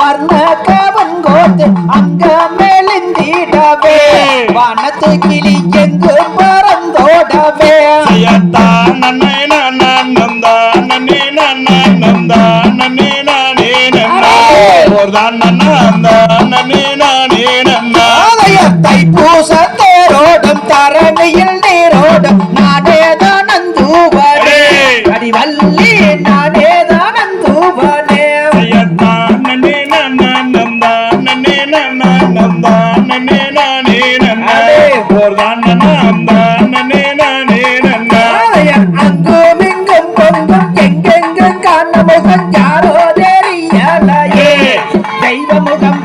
வர்ண கவன் கோத்து அங்க மெலிந்திடவே. வானத்து கிளி எங்கு பறந்தோடவே. நன்னந்தா நன்னே நானே நன்னந்தா நன்னே நானே தெய்வமுகம்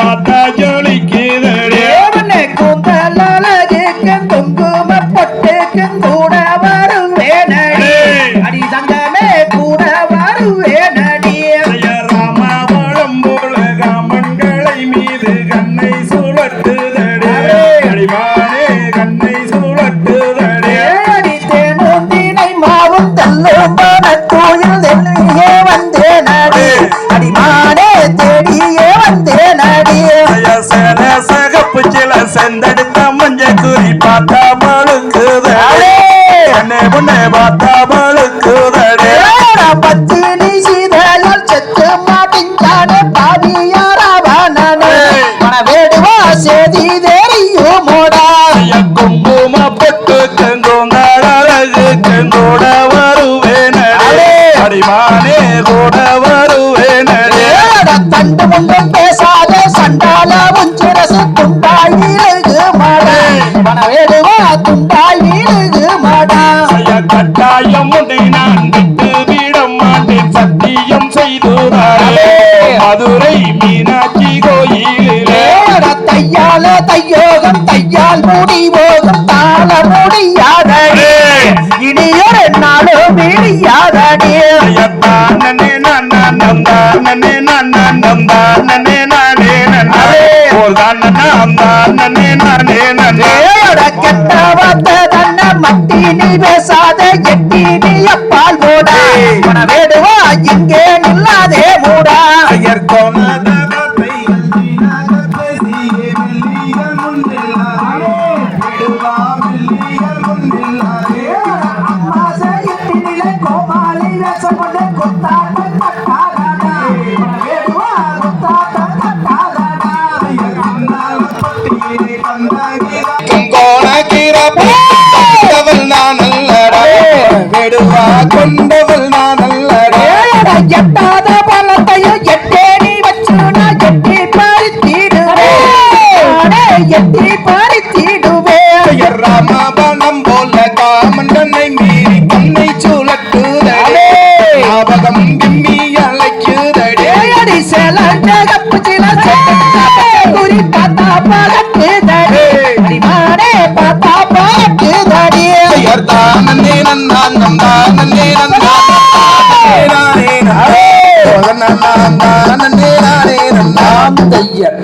பார்த்தா ஜோலிக்குதடி தேவனே கூந்தல் அழகுக்கும் குங்கும பொட்டுக்கும் கூட வருவேனடி அடி. தங்கமே கூட வருவேனடி ராமாவளம் போல காமன்களை மீது கண்ணை சுழட்டுதடி அடிமானே கண்ணை சுழட்டுதடி ஏடி தேனும் தினை மாவும் தள்ளும் செந்தெடுத்த மஞ்ச குறி பார்த்தா மழுக்குதடே அண்ணே பொண்ணே பார்த்தா மழுக்குதடே ஏடா பத்தினி சீதையால் செத்து மாட்டிஞ்சானே பாவியாராவானே மனவேடுவா சேதி தெரியுமோடா குங்கும பொட்டு கெங்கோங்கால் அழகு கெங்கோட தையோகம் தையால் முடி போகும் தாள முடியாதடி இனியொரு நாளும் விடியாதடி ஐயத்தானே நன்னே நன்னே நானே நன்னே ஒரு தானே நானே நன்னே ஏடா கெட்ட வார்த்தை தன்னை மட்டி நீ பேசாத எட்டி நீ அப்பால் போடா மனவேடுவா இங்கே நில்லாதே மூடா. ஐயர் வெடுவா கொண்டவள் நான் அல்லடா. எட்டாத பழத்தையும் எட்டே நீ வச்சு நான் எட்டி பறித்திடுவேன் எட்டி தானே நன்னான் தானே நன்னான் நானே நானே நானே நானே நானே தையர்